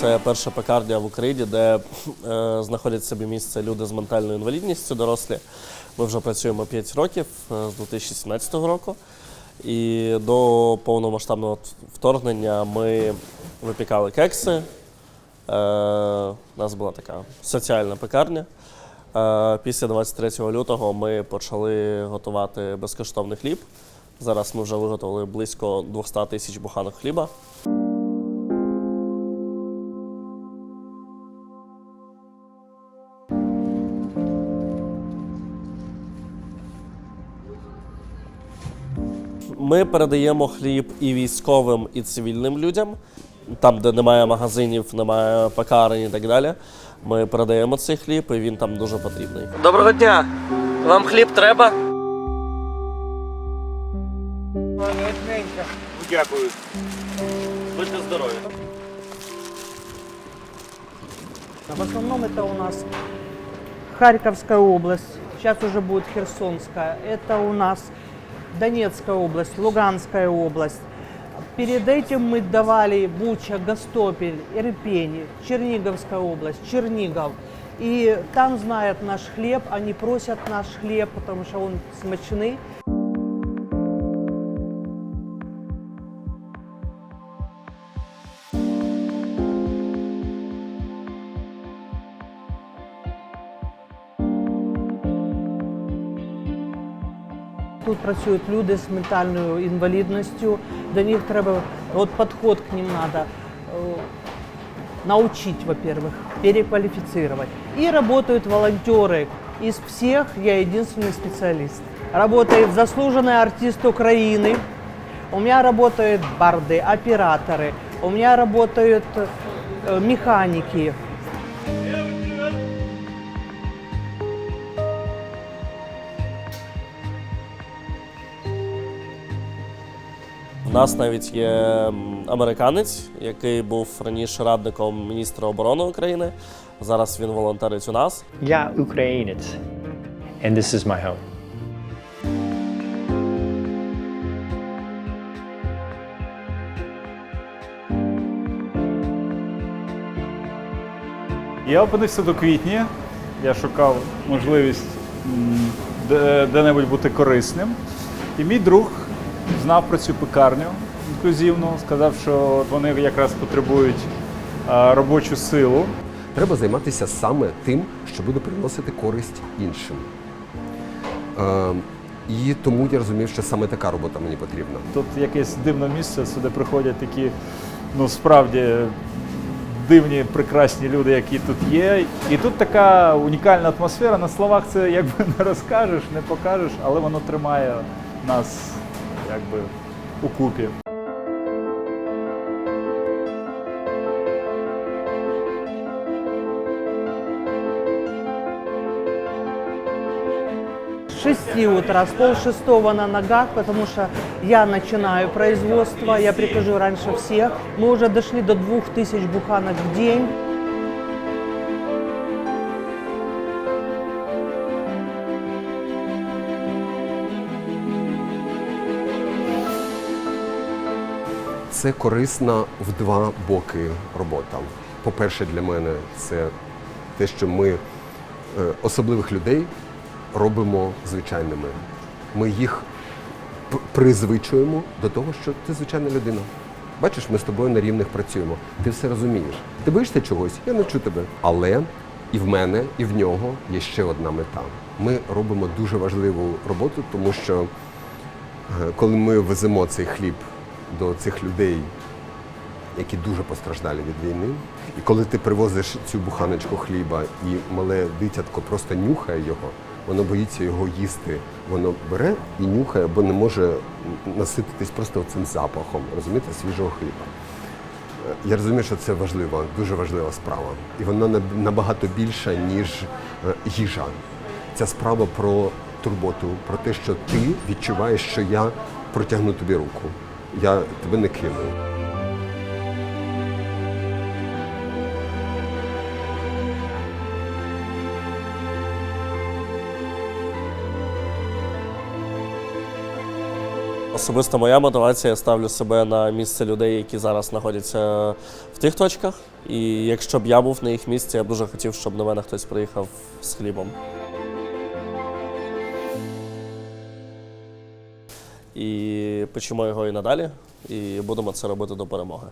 це перша пекарня в Україні, де е, знаходять собі місце люди з ментальною інвалідністю, дорослі. Ми вже працюємо 5 років е, з 2017 року. І до повномасштабного вторгнення ми випікали кекси. Е, у нас була така соціальна пекарня. Е, після 23 лютого ми почали готувати безкоштовний хліб. Зараз ми вже виготовили близько 200 тисяч буханок хліба. Ми передаємо хліб і військовим, і цивільним людям. Там, де немає магазинів, немає пекарень і так далі. Ми передаємо цей хліб, і він там дуже потрібний. Доброго дня! Вам хліб треба? Дякую. Будьте здорові. В основном это у нас Харьковская область, сейчас уже будет Херсонская, это у нас Донецкая область, Луганская область. Перед этим мы давали Буча, Гастопель, Ирпень, Черниговская область, Чернигов. И там знают наш хлеб, они просят наш хлеб, потому что он смачный. Тут працюють люди з ментальною інвалідністю. До них треба, от підход к ним треба научить, во-первых, переквалифицировать. И работают волонтеры. Из всех я единственный специалист. Работает заслуженный артист Украины. У меня работают барды, операторы. У меня работают э, механики. У нас навіть є американець, який був раніше радником міністра оборони України. Зараз він волонтерить у нас. Я українець. And this is my home. Я опинився до квітня. Я шукав можливість де-небудь бути корисним. І мій друг знав про цю пекарню інклюзивну, сказав, що вони якраз потребують робочу силу. Треба займатися саме тим, що буде приносити користь іншим. І тому я розумів, що саме така робота мені потрібна. Тут якесь дивне місце, сюди приходять такі, ну справді дивні, прекрасні люди, які тут є. І тут така унікальна атмосфера. На словах це якби не розкажеш, не покажеш, але воно тримає нас у купі. С 6 утра, с полшестого на ногах, потому что я начинаю производство, я прихожу раньше всех. Мы уже дошли до 2000 буханок в день. Це корисна в два боки робота. По-перше, для мене це те, що ми е, особливих людей робимо звичайними. Ми їх призвичуємо до того, що ти звичайна людина. Бачиш, ми з тобою на рівних працюємо. Ти все розумієш. Ти боїшся чогось, я навчу тебе. Але і в мене, і в нього є ще одна мета. Ми робимо дуже важливу роботу, тому що Е, коли ми веземо цей хліб до цих людей, які дуже постраждали від війни, і коли ти привозиш цю буханочку хліба і мале дитятко просто нюхає його, воно боїться його їсти. Воно бере і нюхає, бо не може насититись просто цим запахом, розумієте, свіжого хліба. Я розумію, що це важлива, дуже важлива справа. І вона набагато більша, ніж е, їжа. Ця справа про турботу, про те, що ти відчуваєш, що я протягну тобі руку я тебе не кину. Особисто моя мотивація я ставлю себе на місце людей, які зараз знаходяться в тих точках. І якщо б я був на їх місці, я б дуже хотів, щоб на мене хтось приїхав з хлібом. і печемо його і надалі, і будемо це робити до перемоги.